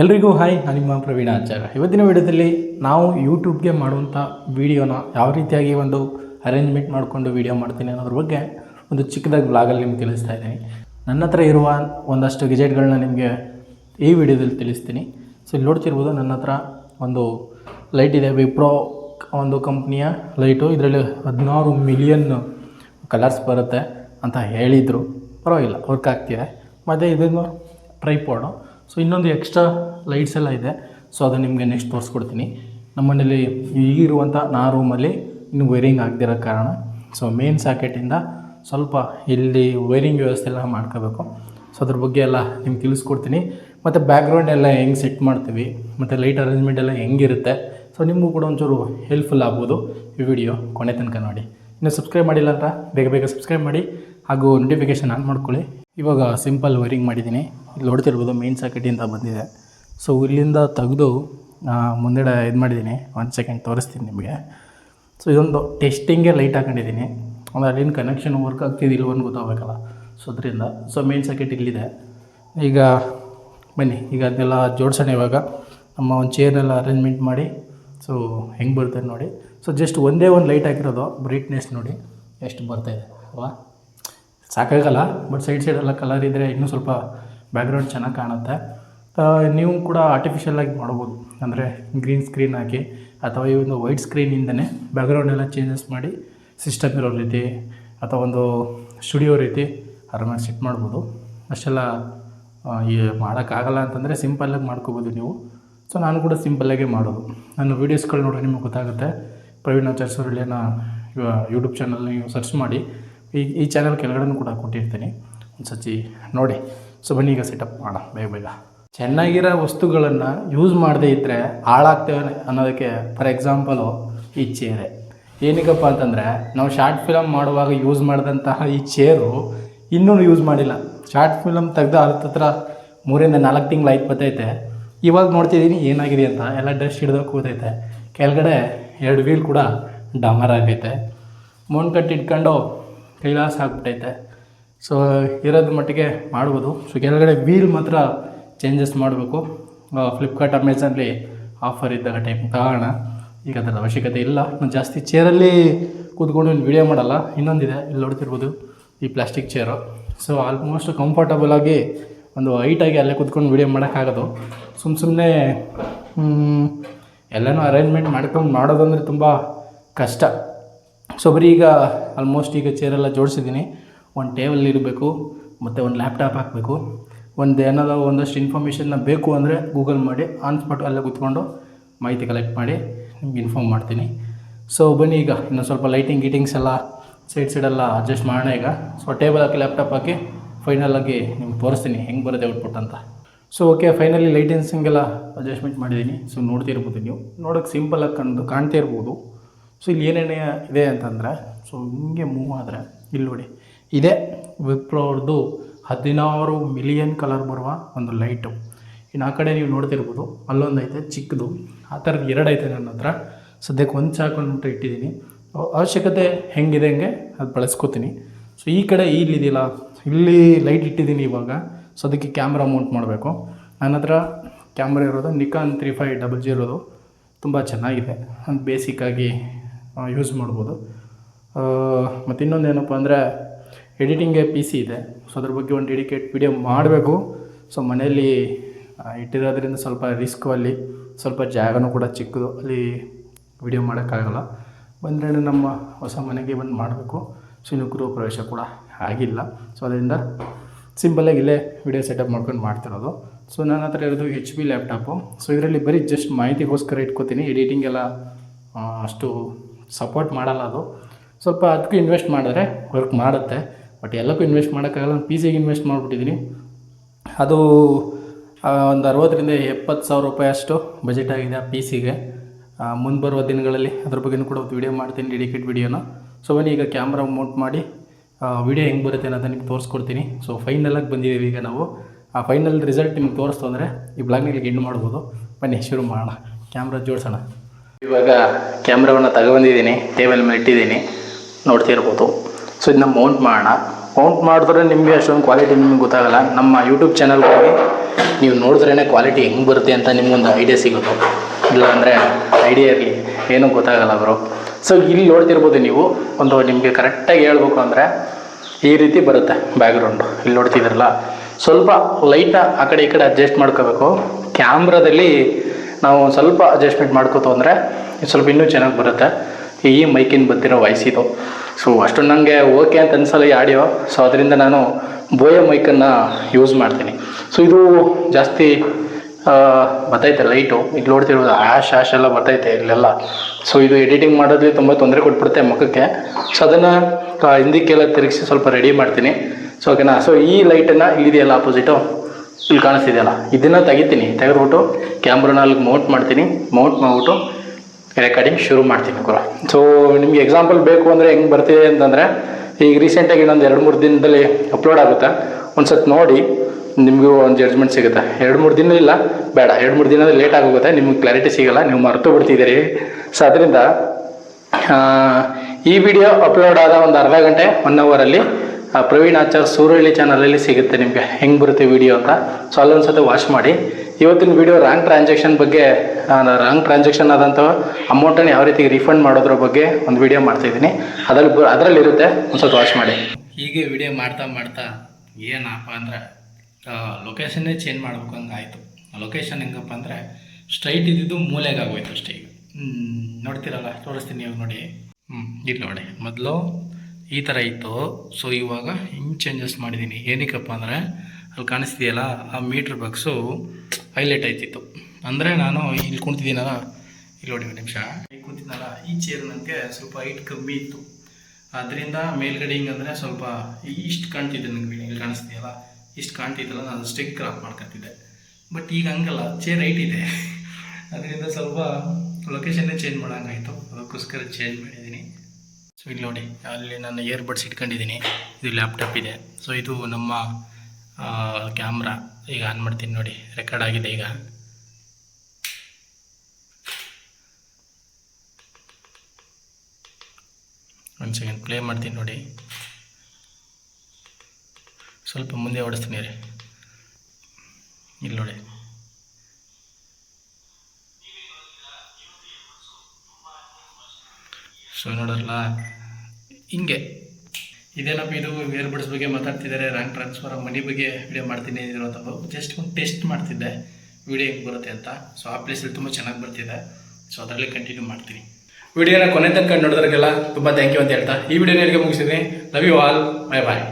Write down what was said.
ಎಲ್ರಿಗೂ ಹಾಯ್, ನಾನು ನಿಮ್ಮ ಪ್ರವೀಣ ಆಚಾರ್ಯ. ಇವತ್ತಿನ ವಿಡಿಯೋದಲ್ಲಿ ನಾವು ಯೂಟ್ಯೂಬ್ಗೆ ಮಾಡುವಂಥ ವೀಡಿಯೋನ ಯಾವ ರೀತಿಯಾಗಿ ಒಂದು ಅರೇಂಜ್ಮೆಂಟ್ ಮಾಡಿಕೊಂಡು ವೀಡಿಯೋ ಮಾಡ್ತೀನಿ ಅನ್ನೋದ್ರ ಬಗ್ಗೆ ಒಂದು ಚಿಕ್ಕದಾಗಿ ಬ್ಲಾಗಲ್ಲಿ ನಿಮ್ಗೆ ತಿಳಿಸ್ತಾ ಇದ್ದೀನಿ. ನನ್ನ ಹತ್ರ ಇರುವ ಒಂದಷ್ಟು ಗೆಜೆಟ್ಗಳನ್ನ ನಿಮಗೆ ಈ ವಿಡಿಯೋದಲ್ಲಿ ತಿಳಿಸ್ತೀನಿ. ಸೊ ಇಲ್ಲಿ ನೋಡ್ತಿರ್ಬೋದು ನನ್ನ ಹತ್ರ ಒಂದು ಲೈಟ್ ಇದೆ ವಿಪ್ರೋ ಒಂದು ಕಂಪ್ನಿಯ ಲೈಟು ಇದರಲ್ಲಿ ಹದಿನಾರು ಮಿಲಿಯನ್ ಕಲರ್ಸ್ ಬರುತ್ತೆ ಅಂತ ಹೇಳಿದರು. ಪರವಾಗಿಲ್ಲ ವರ್ಕ್ ಆಗ್ತಿದೆ. ಮತ್ತು ಇದನ್ನು ಟ್ರೈಪಾಡು ಸೊ ಇನ್ನೊಂದು ಎಕ್ಸ್ಟ್ರಾ ಲೈಟ್ಸ್ ಎಲ್ಲ ಇದೆ. ಸೊ ಅದು ನಿಮಗೆ ನೆಕ್ಸ್ಟ್ ತೋರಿಸ್ಕೊಡ್ತೀನಿ. ನಮ್ಮ ಮನೇಲಿ ಈಗಿರುವಂಥ ನಾ ರೂಮಲ್ಲಿ ಇನ್ನು ವೈರಿಂಗ್ ಆಗದಿರೋ ಕಾರಣ. ಸೊ ಮೇನ್ ಸಾಕೆಟಿಂದ ಸ್ವಲ್ಪ ಇಲ್ಲಿ ವೈರಿಂಗ್ ವ್ಯವಸ್ಥೆ ಎಲ್ಲ ಮಾಡ್ಕೋಬೇಕು. ಸೊ ಅದ್ರ ಬಗ್ಗೆ ಎಲ್ಲ ನಿಮ್ಗೆ ತಿಳಿಸ್ಕೊಡ್ತೀನಿ. ಮತ್ತು ಬ್ಯಾಕ್ಗ್ರೌಂಡ್ ಎಲ್ಲ ಹೆಂಗೆ ಸೆಟ್ ಮಾಡ್ತೀವಿ, ಮತ್ತು ಲೈಟ್ ಅರೇಂಜ್ಮೆಂಟ್ ಎಲ್ಲ ಹೆಂಗಿರುತ್ತೆ. ಸೊ ನಿಮಗೂ ಕೂಡ ಒಂಚೂರು ಹೆಲ್ಪ್ಫುಲ್ ಆಗ್ಬೋದು ಈ ವಿಡಿಯೋ ಕೊನೆ ತನಕ ನೋಡಿ. ಇನ್ನು ಸಬ್ಸ್ಕ್ರೈಬ್ ಮಾಡಿಲ್ಲ ಅಂತ ಬೇಗ ಬೇಗ ಸಬ್ಸ್ಕ್ರೈಬ್ ಮಾಡಿ, ಹಾಗೂ ನೋಟಿಫಿಕೇಷನ್ ಆನ್ ಮಾಡ್ಕೊಳ್ಳಿ. ಇವಾಗ ಸಿಂಪಲ್ ವೈರಿಂಗ್ ಮಾಡಿದ್ದೀನಿ. ಇಲ್ಲಿ ನೋಡ್ತಿರ್ಬೋದು ಮೇನ್ ಸಾಕೆಟಿಂದ ಬಂದಿದೆ. ಸೊ ಇಲ್ಲಿಂದ ತೆಗೆದು ಮುಂದೆಡೆ ಇದು ಮಾಡಿದ್ದೀನಿ. ಒಂದು ಸೆಕೆಂಡ್ ತೋರಿಸ್ತೀನಿ ನಿಮಗೆ. ಸೊ ಇದೊಂದು ಟೆಸ್ಟಿಂಗೇ ಲೈಟ್ ಹಾಕೊಂಡಿದ್ದೀನಿ. ಅಂದರೆ ಅಲ್ಲಿನ ಕನೆಕ್ಷನ್ ವರ್ಕ್ ಆಗ್ತಿದಿಲ್ಲ ಅಂತ ಗೊತ್ತಾಗಬೇಕಲ್ಲ. ಸೊ ಅದರಿಂದ. ಸೊ ಮೇನ್ ಸಾಕೆಟ್ ಇಲ್ಲಿದೆ. ಈಗ ಬನ್ನಿ. ಈಗ ಅದನ್ನೆಲ್ಲ ಜೋಡಿಸೋಣ ಇವಾಗ. ನಮ್ಮ ಒಂದು ಚೇರ್ನೆಲ್ಲ ಅರೇಂಜ್ಮೆಂಟ್ ಮಾಡಿ. ಸೊ ಹೆಂಗೆ ಬರ್ತದೆ ನೋಡಿ. ಸೊ ಜಸ್ಟ್ ಒಂದೇ ಒಂದು ಲೈಟ್ ಹಾಕಿರೋದು ಬ್ರೈಟ್ನೆಸ್ ನೋಡಿ. ಎಷ್ಟು ಬರ್ತಾಯಿದೆ ಅಲ್ವಾ? ಸಾಕಾಗಲ್ಲ ಬಟ್ ಸೈಡ್ ಸೈಡೆಲ್ಲ ಕಲರ್ ಇದ್ದರೆ ಇನ್ನೂ ಸ್ವಲ್ಪ ಬ್ಯಾಕ್ಗ್ರೌಂಡ್ ಚೆನ್ನಾಗಿ ಕಾಣುತ್ತೆ. ನೀವು ಕೂಡ ಆರ್ಟಿಫಿಷಿಯಲ್ ಆಗಿ ಮಾಡ್ಬೋದು ಅಂದರೆ ಗ್ರೀನ್ ಸ್ಕ್ರೀನ್ ಹಾಕಿ ಅಥವಾ ಈ ಒಂದು ವೈಟ್ ಸ್ಕ್ರೀನಿಂದನೇ ಬ್ಯಾಕ್ಗ್ರೌಂಡ್ ಎಲ್ಲ ಚೇಂಜಸ್ ಮಾಡಿ ಸಿಸ್ಟಮ್ ಇರೋ ರೀತಿ, ಅಥವಾ ಒಂದು ಸ್ಟುಡಿಯೋ ರೀತಿ ಆರಾಮಾಗಿ ಸೆಟ್ ಮಾಡ್ಬೋದು. ಅಷ್ಟೆಲ್ಲ ಈ ಮಾಡೋಕ್ಕಾಗಲ್ಲ ಅಂತಂದರೆ ಸಿಂಪಲ್ಲಾಗಿ ಮಾಡ್ಕೋಬೋದು ನೀವು. ಸೊ ನಾನು ಕೂಡ ಸಿಂಪಲ್ಲಾಗೆ ಮಾಡೋದು. ನನ್ನ ವೀಡಿಯೋಸ್ಗಳು ನೋಡಿದ್ರೆ ನಿಮಗೆ ಗೊತ್ತಾಗುತ್ತೆ. ಪ್ರವೀಣ್ ಆಚಾರ್ಯ ಸುರಳಿಯನ್ನ ಯೂಟ್ಯೂಬ್ ಚಾನಲ್ ನೀವು ಸರ್ಚ್ ಮಾಡಿ. ಈ ಈ ಚಾನಲ್ ಕೆಳಗಡೆನೂ ಕೂಡ ಕೊಟ್ಟಿರ್ತೀನಿ. ಒಂದು ಸಚಿ ನೋಡಿ. ಸೊ ಬನ್ನಿ, ಈಗ ಸೆಟಪ್ ಮಾಡೋಣ. ಬೇಗ ಬೇಗ. ಚೆನ್ನಾಗಿರೋ ವಸ್ತುಗಳನ್ನು ಯೂಸ್ ಮಾಡದೇ ಇದ್ದರೆ ಹಾಳಾಗ್ತೇವೆ ಅನ್ನೋದಕ್ಕೆ ಫಾರ್ ಎಕ್ಸಾಂಪಲು ಈ ಚೇರೆ ಏನಕ್ಕಪ್ಪ ಅಂತಂದರೆ, ನಾವು ಶಾರ್ಟ್ ಫಿಲಮ್ ಮಾಡುವಾಗ ಯೂಸ್ ಮಾಡಿದಂತಹ ಈ ಚೇರು ಇನ್ನೂ ಯೂಸ್ ಮಾಡಿಲ್ಲ. ಶಾರ್ಟ್ ಫಿಲಮ್ ತೆಗ್ದು ಹತ್ರ ಮೂರಿಂದ ನಾಲ್ಕು ತಿಂಗಳು ಆಯ್ತು ಬತ್ತೈತೆ. ಇವಾಗ ನೋಡ್ತಿದ್ದೀನಿ ಏನಾಗಿದೆ ಅಂತ. ಎಲ್ಲ ಡಸ್ಟ್ ಹಿಡ್ದು ಕೂತೈತೆ. ಕೆಳಗಡೆ ಎರಡು ವೀಲ್ ಕೂಡ ಡಮರ್ ಆಗೈತೆ. ಮೋನ್ ಕಟ್ ಇಟ್ಕೊಂಡು ಕೈಲಾಸ ಆಗಿಬಿಟ್ಟೈತೆ. ಸೊ ಇರೋದ್ರ ಮಟ್ಟಿಗೆ ಮಾಡ್ಬೋದು. ಸೊ ಕೆಳಗಡೆ ವೀಲ್ ಮಾತ್ರ ಚೇಂಜಸ್ ಮಾಡಬೇಕು. ಫ್ಲಿಪ್ಕಾರ್ಟ್ ಅಮೆಝಾನಲ್ಲಿ ಆಫರ್ ಇದ್ದಾಗ ಟೈಮ್ ತಗೋಣ. ಈಗ ಅದರ ಅವಶ್ಯಕತೆ ಇಲ್ಲ. ನಾನು ಜಾಸ್ತಿ ಚೇರಲ್ಲಿ ಕೂತ್ಕೊಂಡು ವೀಡಿಯೋ ಮಾಡಲ್ಲ. ಇನ್ನೊಂದಿದೆ. ಇಲ್ಲಿ ನೋಡ್ತಿರ್ಬೋದು ಈ plastic chair so almost comfortable ಆಗಿ ಒಂದು ಹೈಟಾಗಿ ಅಲ್ಲೇ ಕೂತ್ಕೊಂಡು ವೀಡಿಯೋ ಮಾಡೋಕ್ಕಾಗೋದು ಸುಮ್ಮ ಸುಮ್ಮನೆ ಎಲ್ಲನೂ ಅರೇಂಜ್ಮೆಂಟ್ ಮಾಡ್ಕೊಂಡು ಮಾಡೋದಂದರೆ ತುಂಬ ಕಷ್ಟ. ಸೊ ಬರೀ ಈಗ ಆಲ್ಮೋಸ್ಟ್ ಈಗ ಚೇರೆಲ್ಲ ಜೋಡಿಸಿದ್ದೀನಿ. ಒಂದು ಟೇಬಲ್ ಇರಬೇಕು, ಮತ್ತು ಒಂದು ಲ್ಯಾಪ್ಟಾಪ್ ಹಾಕಬೇಕು. ಒಂದು ಏನಾದರೂ ಒಂದಷ್ಟು ಇನ್ಫಾರ್ಮೇಷನ್ನ ಬೇಕು ಅಂದರೆ ಗೂಗಲ್ ಮಾಡಿ ಆನ್ ಸ್ಪಾಟ್ ಅಲ್ಲೇ ಕುತ್ಕೊಂಡು ಮಾಹಿತಿ ಕಲೆಕ್ಟ್ ಮಾಡಿ ನಿಮ್ಗೆ ಇನ್ಫಾರ್ಮ್ ಮಾಡ್ತೀನಿ. ಸೊ ಬನ್ನಿ ಈಗ ಇನ್ನೊಂದು ಸ್ವಲ್ಪ ಲೈಟಿಂಗ್ ಗೀಟಿಂಗ್ಸ್ ಎಲ್ಲ ಸೈಡ್ ಸೈಡೆಲ್ಲ ಅಡ್ಜಸ್ಟ್ ಮಾಡೋಣ ಈಗ. ಸೊ ಟೇಬಲ್ ಹಾಕಿ ಲ್ಯಾಪ್ಟಾಪ್ ಹಾಕಿ ಫೈನಲ್ ಆಗಿ ನಿಮ್ಗೆ ತೋರಿಸ್ತೀನಿ, ಹೆಂಗೆ ಬರುತ್ತೆ ಔಟ್ಪುಟ್ ಅಂತ. ಸೊ ಓಕೆ ಫೈನಲಿ ಲೈಟಿಂಗ್ಸಿಂಗೆಲ್ಲ ಅಡ್ಜಸ್ಟ್ಮೆಂಟ್ ಮಾಡಿದ್ದೀನಿ. ಸೊ ನೋಡ್ತಿರ್ಬೋದು ನೀವು. ನೋಡೋಕ್ಕೆ ಸಿಂಪಲಾಗಿ ಕಂಡು ಕಾಣ್ತಾ ಇರ್ಬೋದು ಸೊ ಇಲ್ಲಿ ಏನೇನು ಇದೆ ಅಂತಂದರೆ ಸೊ ಹಿಂಗೆ ಮೂವ್ ಆದರೆ, ಇಲ್ಲಿ ನೋಡಿ, ಇದೆ ಅವ್ರದ್ದು ಹದಿನಾರು ಮಿಲಿಯನ್ ಕಲರ್ ಬರುವ ಒಂದು ಲೈಟು ಇನ್ನು ಆ ಕಡೆ ನೀವು ನೋಡ್ತಿರ್ಬೋದು, ಅಲ್ಲೊಂದು ಐತೆ, ಚಿಕ್ಕದು. ಆ ಥರದ್ದು ಎರಡು ಐತೆ ನನ್ನ ಹತ್ರ. ಸದ್ಯಕ್ಕೆ ಒಂದು ಚಾಕೊಂಡ್ಬಿಟ್ಟು ಇಟ್ಟಿದ್ದೀನಿ. ಅವ- ಅವಶ್ಯಕತೆ ಹೆಂಗಿದೆ ಹಂಗೆ ಅದು ಬಳಸ್ಕೋತೀನಿ. ಸೊ ಈ ಕಡೆ ಇಲ್ಲಿದೆಯಲ್ಲ ಇಲ್ಲಿ ಲೈಟ್ ಇಟ್ಟಿದ್ದೀನಿ ಇವಾಗ. ಸೊ ಅದಕ್ಕೆ ಕ್ಯಾಮ್ರಾ ಮೌಂಟ್ ಮಾಡಬೇಕು. ನನ್ನ ಹತ್ರ ಕ್ಯಾಮ್ರಾ ಇರೋದು ನಿಕಾನ್ ತ್ರೀ ಫೈವ್ ಡಬಲ್ ಜೀರೋದು ತುಂಬ ಚೆನ್ನಾಗಿದೆ. ಅದು ಬೇಸಿಕ್ಕಾಗಿ ಯೂಸ್ ಮಾಡ್ಬೋದು. ಮತ್ತು ಇನ್ನೊಂದು ಏನಪ್ಪ ಅಂದರೆ ಎಡಿಟಿಂಗ್ಗೆ ಪಿ ಸಿ ಇದೆ. ಸೊ ಅದ್ರ ಬಗ್ಗೆ ಒಂದು ಡೆಡಿಕೇಟ್ ವಿಡಿಯೋ ಮಾಡಬೇಕು. ಸೊ ಮನೆಯಲ್ಲಿ ಇಟ್ಟಿರೋದ್ರಿಂದ ಸ್ವಲ್ಪ ರಿಸ್ಕು ಅಲ್ಲಿ, ಸ್ವಲ್ಪ ಜಾಗನೂ ಕೂಡ ಚಿಕ್ಕದು. ಅಲ್ಲಿ ವಿಡಿಯೋ ಮಾಡೋಕ್ಕಾಗಲ್ಲ. ಬಂದರೆ ನಮ್ಮ ಹೊಸ ಮನೆಗೆ ಬಂದು ಮಾಡಬೇಕು. ಸೊ ಇನ್ನು ಗೃಹ ಪ್ರವೇಶ ಕೂಡ ಆಗಿಲ್ಲ. ಸೊ ಅದರಿಂದ ಸಿಂಪಲಾಗಿ ಇಲ್ಲೇ ವಿಡಿಯೋ ಸೆಟಪ್ ಮಾಡ್ಕೊಂಡು ಮಾಡ್ತಿರೋದು. ಸೊ ನನ್ನ ಹತ್ರ ಇರೋದು ಹೆಚ್ ಪಿ ಲ್ಯಾಪ್ಟಾಪು ಸೊ ಇದರಲ್ಲಿ ಬರೀ ಜಸ್ಟ್ ಮಾಹಿತಿಗೋಸ್ಕರ ಇಟ್ಕೋತೀನಿ. ಎಡಿಟಿಂಗ್ ಎಲ್ಲ ಅಷ್ಟು ಸಪೋರ್ಟ್ ಮಾಡಲ್ಲ ಅದು. ಸ್ವಲ್ಪ ಅದಕ್ಕೂ ಇನ್ವೆಸ್ಟ್ ಮಾಡಿದ್ರೆ ವರ್ಕ್ ಮಾಡುತ್ತೆ. ಬಟ್ ಎಲ್ಲಕ್ಕೂ ಇನ್ವೆಸ್ಟ್ ಮಾಡೋಕ್ಕಾಗಲ್ಲ ಪಿ ಸಿಗೆ ಇನ್ವೆಸ್ಟ್ ಮಾಡಿಬಿಟ್ಟಿದ್ದೀನಿ. ಅದು ಒಂದು ಅರವತ್ತರಿಂದ ಎಪ್ಪತ್ತು ಸಾವಿರ ರೂಪಾಯಿ ಅಷ್ಟು ಬಜೆಟ್ ಆಗಿದೆ ಆ ಪಿ ಸಿಗೆ ಮುಂದೆ ಬರುವ ದಿನಗಳಲ್ಲಿ ಅದ್ರ ಬಗ್ಗೆನೂ ಕೂಡ ಒಂದು ವೀಡಿಯೋ ಮಾಡ್ತೀನಿ ಡೆಡಿಕೇಟ್ ವೀಡಿಯೋನ ಸೊ ಬನ್ನಿ, ಈಗ ಕ್ಯಾಮ್ರಾ ಮೌಂಟ್ ಮಾಡಿ ವೀಡಿಯೋ ಹೆಂಗೆ ಬರುತ್ತೆ ಅನ್ನೋದು ನಿಮ್ಗೆ ತೋರಿಸ್ಕೊಡ್ತೀನಿ. ಸೊ ಫೈನಲಾಗಿ ಬಂದಿದ್ದೀವಿ ಈಗ ನಾವು. ಆ ಫೈನಲ್ ರಿಸಲ್ಟ್ ನಿಮ್ಗೆ ತೋರಿಸ್ತು ಅಂದರೆ ಈ ಬ್ಲಾಗ್ನಲ್ಲಿ ಎಂಡ್ ಮಾಡ್ಬೋದು. ಬನ್ನಿ, ಶುರು ಮಾಡೋಣ. ಕ್ಯಾಮ್ರಾ ಜೋಡಿಸೋಣ. ಇವಾಗ ಕ್ಯಾಮ್ರಾವನ್ನು ತಗೊಬಂದಿದ್ದೀನಿ, ಟೇಬಲ್ ಮೇಲೆ ಇಟ್ಟಿದ್ದೀನಿ, ನೋಡ್ತಿರ್ಬೋದು. ಸೊ ಇದನ್ನ ಮೌಂಟ್ ಮಾಡೋಣ. ಮೌಂಟ್ ಮಾಡಿದ್ರೆ ನಿಮಗೆ ಅಷ್ಟೊಂದು ಕ್ವಾಲಿಟಿ ನಿಮಗೆ ಗೊತ್ತಾಗಲ್ಲ. ನಮ್ಮ ಯೂಟ್ಯೂಬ್ ಚಾನಲ್ ಹೋಗಿ ನೀವು ನೋಡಿದ್ರೇ ಕ್ವಾಲಿಟಿ ಹೆಂಗೆ ಬರುತ್ತೆ ಅಂತ ನಿಮಗೊಂದು ಐಡಿಯಾ ಸಿಗೋದು ಇಲ್ಲಾಂದರೆ ಐಡಿಯಾ ಇರಲಿ. ಏನೂ ಗೊತ್ತಾಗಲ್ಲ ಅವರು ಸೊ ಇಲ್ಲಿ ನೋಡ್ತಿರ್ಬೋದು ನೀವು, ಒಂದು ನಿಮಗೆ ಕರೆಕ್ಟಾಗಿ ಹೇಳ್ಬೇಕು ಅಂದರೆ ಈ ರೀತಿ ಬರುತ್ತೆ ಬ್ಯಾಕ್ಗ್ರೌಂಡು ಇಲ್ಲಿ ನೋಡ್ತಿದ್ರಲ್ಲ ಸ್ವಲ್ಪ ಲೈಟ ಆ ಕಡೆ ಈ ಕಡೆ ಅಡ್ಜಸ್ಟ್ ಮಾಡ್ಕೋಬೇಕು. ಕ್ಯಾಮ್ರಾದಲ್ಲಿ ನಾವು ಸ್ವಲ್ಪ ಅಡ್ಜಸ್ಟ್ಮೆಂಟ್ ಮಾಡ್ಕೋತು ಅಂದರೆ ಸ್ವಲ್ಪ ಇನ್ನೂ ಚೆನ್ನಾಗಿ ಬರುತ್ತೆ. ಈ ಮೈಕಿಂದ ಬರ್ತಿರೋ ವಾಯ್ಸ್ ಇದು. ಸೊ ಅಷ್ಟು ನನಗೆ ಓಕೆ ಅಂತ ಅನ್ಸಲ್ಲ ಈ ಆಡಿಯೋ ಸೊ ಅದರಿಂದ ನಾನು ಬೋಯೋ ಮೈಕನ್ನು ಯೂಸ್ ಮಾಡ್ತೀನಿ. ಸೊ ಇದು ಜಾಸ್ತಿ ಬರ್ತೈತೆ ಲೈಟು ಈಗ ನೋಡ್ತಿರೋದು ಆ್ಯಶ್ ಆ್ಯಶ್ ಎಲ್ಲ ಬರ್ತೈತೆ ಇಲ್ಲೆಲ್ಲ. ಸೊ ಇದು ಎಡಿಟಿಂಗ್ ಮಾಡೋದ್ರಲ್ಲಿ ತುಂಬ ತೊಂದರೆ ಕೊಟ್ಬಿಡುತ್ತೆ ಮುಖಕ್ಕೆ. ಸೊ ಅದನ್ನು ಹಿಂದಕ್ಕೆಲ್ಲ ತಿರುಗಿಸಿ ಸ್ವಲ್ಪ ರೆಡಿ ಮಾಡ್ತೀನಿ. ಸೊ ಓಕೆನಾ ಸೊ ಈ ಲೈಟನ್ನು ಇಲ್ಲಿದೆಯಲ್ಲ ಆಪೋಸಿಟು ಇಲ್ಲಿ ಕಾಣಿಸ್ತಿದೆಯಲ್ಲ? ಇದನ್ನು ತೆಗಿತೀನಿ. ತೆಗೆದ್ಬಿಟ್ಟು ಕ್ಯಾಮ್ರಾನ ಅಲ್ಲಿ ಮೌಂಟ್ ಮಾಡ್ತೀನಿ. ಮೌಂಟ್ ಮಾಡಿಬಿಟ್ಟು ರೆಕಾರ್ಡಿಂಗ್ ಶುರು ಮಾಡ್ತೀನಿ ಕೂಡ. ಸೊ ನಿಮಗೆ ಎಕ್ಸಾಂಪಲ್ ಬೇಕು ಅಂದರೆ ಹೆಂಗೆ ಬರ್ತಿದೆ ಅಂತಂದರೆ, ಈಗ ರೀಸೆಂಟಾಗಿ ಇನ್ನೊಂದು ಎರಡು ಮೂರು ದಿನದಲ್ಲಿ ಅಪ್ಲೋಡ್ ಆಗುತ್ತೆ. ಒಂದು ಸತ್ ನೋಡಿ, ನಿಮಗೂ ಒಂದು ಜಡ್ಜ್ಮೆಂಟ್ ಸಿಗುತ್ತೆ. ಎರಡು ಮೂರು ದಿನ ಇಲ್ಲ, ಬೇಡ. ಎರಡು ಮೂರು ದಿನದಲ್ಲಿ ಲೇಟ್ ಆಗೋಗುತ್ತೆ. ನಿಮ್ಗೆ ಕ್ಲಾರಿಟಿ ಸಿಗಲ್ಲ. ನೀವು ಮರೆತು ಬಿಡ್ತಿದ್ದೀರಿ. ಸೊ ಅದರಿಂದ ಈ ವಿಡಿಯೋ ಅಪ್ಲೋಡ್ ಆದ ಒಂದು ಅರ್ಧ ಗಂಟೆ ಒನ್ ಅವರಲ್ಲಿ ಪ್ರವೀಣ್ ಆಚಾರ್ ಸೂರಳ್ಳಿ ಚಾನಲಲ್ಲಿ ಸಿಗುತ್ತೆ ನಿಮಗೆ. ಹೆಂಗೆ ಬರುತ್ತೆ ವಿಡಿಯೋ ಅಂತ. ಸೊ ಅಲ್ಲೊಂದು ಸತಿ ವಾಚ್ ಮಾಡಿ. ಇವತ್ತಿನ ವಿಡಿಯೋ ರಾಂಗ್ ಟ್ರಾನ್ಸಾಕ್ಷನ್ ಬಗ್ಗೆ ರಾಂಗ್ ಟ್ರಾನ್ಸಾಕ್ಷನ್ ಆದಂಥ ಅಮೌಂಟನ್ನು ಯಾವ ರೀತಿ ರಿಫಂಡ್ ಮಾಡೋದ್ರ ಬಗ್ಗೆ ಒಂದು ವಿಡಿಯೋ ಮಾಡ್ತಾಯಿದ್ದೀನಿ ಅದರಲ್ಲಿ ಬ ಅದರಲ್ಲಿರುತ್ತೆ ಒಂದು ವಾಚ್ ಮಾಡಿ. ಹೀಗೆ ವಿಡಿಯೋ ಮಾಡ್ತಾ ಮಾಡ್ತಾ ಏನಪ್ಪ ಅಂದರೆ ಲೊಕೇಶನ್ನೇ ಚೇಂಜ್ ಮಾಡಬೇಕು ಹಂಗೆ ಆಯಿತು. ಲೊಕೇಶನ್ ಹೆಂಗಪ್ಪ ಅಂದರೆ ಸ್ಟ್ರೈಟ್ ಇದ್ದಿದ್ದು ಮೂಲೆಗಾಗೋಯ್ತು ಅಷ್ಟೇ ಈಗ. ನೋಡ್ತೀರಲ್ಲ, ತೋರಿಸ್ತೀನಿ ನೀವು ನೋಡಿ. ಹ್ಞೂ ಇಲ್ಲಿ ನೋಡಿ. ಮೊದಲು ಈ ಥರ ಇತ್ತು. ಸೊ ಇವಾಗ ಹಿಂಗೆ ಚೇಂಜಸ್ ಮಾಡಿದ್ದೀನಿ ಏನಕ್ಕಪ್ಪ ಅಂದರೆ, ಅಲ್ಲಿ ಕಾಣಿಸ್ತಿದೆಯಲ್ಲ, ಆ ಮೀಟ್ರ್ ಬಾಕ್ಸು ಹೈಲೈಟ್ ಆಯ್ತಿತ್ತು. ಅಂದರೆ ನಾನು ಇಲ್ಲಿ ಕುಂತಿದ್ದೀನಲ್ಲ ಇಲ್ಲಿ ನೋಡಿ ಒಂದು ನಿಮಿಷ. ಇಲ್ಲಿ ಕುಂತಿದ್ನಲ್ಲ ಈ ಚೇರ್ ನನಗೆ ಸ್ವಲ್ಪ ಹೈಟ್ ಕಮ್ಮಿ ಇತ್ತು. ಅದರಿಂದ ಮೇಲ್ಗಡೆ ಹಿಂಗಂದರೆ ಸ್ವಲ್ಪ ಇಷ್ಟು ಕಾಣ್ತಿದ್ದೆ ನನಗೆ. ಇಲ್ಲಿ ಕಾಣಿಸ್ತಿದೆಯಲ್ಲ ಇಷ್ಟು ಕಾಣ್ತಿದ್ದಲ್ಲ ನಾನು ಸ್ಟಿಕ್ ಕ್ರಾಪ್ ಮಾಡ್ಕೊತಿದ್ದೆ ಬಟ್ ಈಗ ಹಂಗಲ್ಲ ಚೇರ್ ಹೈಟ್ ಇದೆ. ಅದರಿಂದ ಸ್ವಲ್ಪ ಲೊಕೇಶನ್ನೇ ಚೇಂಜ್ ಮಾಡೋಂಗಾಯಿತು. ಅದಕ್ಕೋಸ್ಕರ ಚೇಂಜ್ ಮಾಡಿದ್ದೀನಿ ಸೊ ಇಲ್ಲಿ ನೋಡಿ, ಅಲ್ಲಿ ನಾನು ಇಯರ್ಬಡ್ಸ್ ಇಟ್ಕೊಂಡಿದ್ದೀನಿ. ಇದು ಲ್ಯಾಪ್ಟಾಪ್ ಇದೆ. ಸೊ ಇದು ನಮ್ಮ ಕ್ಯಾಮ್ರಾ ಈಗ ಆನ್ ಮಾಡ್ತೀನಿ ನೋಡಿ ರೆಕಾರ್ಡ್ ಆಗಿದೆ ಈಗ. ಒಂದು ಸೆಕೆಂಡ್ ಪ್ಲೇ ಮಾಡ್ತೀನಿ ನೋಡಿ. ಸ್ವಲ್ಪ ಮುಂದೆ ಓಡಿಸ್ತೀನಿ ರೀ. ಇಲ್ಲಿ ನೋಡಿ. ಸೊ ನೋಡಲ್ಲ ಹಿಂಗೆ. ಇದೇನಪ್ಪ ಇದು? ಇಯರ್ಬಡ್ಸ್ ಬಗ್ಗೆ ಮಾತಾಡ್ತಿದ್ದಾರೆ ರ್ಯಾಂಕ್ ಟ್ರಾನ್ಸ್ಫರ್ ಮನಿ ಬಗ್ಗೆ ವಿಡಿಯೋ ಮಾಡ್ತೀನಿ ಅಂತ ಜಸ್ಟ್ ಒಂದು ಟೆಸ್ಟ್ ಮಾಡ್ತಿದ್ದೆ. ವಿಡಿಯೋ ಹೆಂಗೆ ಬರುತ್ತೆ ಅಂತ. ಸೊ ಆ ಪ್ಲೇಸಲ್ಲಿ ತುಂಬ ಚೆನ್ನಾಗಿ ಬರ್ತಿದೆ. ಸೊ ಅದರಲ್ಲಿ ಕಂಟಿನ್ಯೂ ಮಾಡ್ತೀನಿ. ವಿಡಿಯೋನ ಕೊನೆ ತನಕ ನೋಡಿದ್ರಿಗೆಲ್ಲ ತುಂಬ ಥ್ಯಾಂಕ್ ಯು ಅಂತ ಹೇಳ್ತಾ. ಈ ವಿಡಿಯೋನ ಮುಗಿಸಿದ್ದೀನಿ love you all bye bye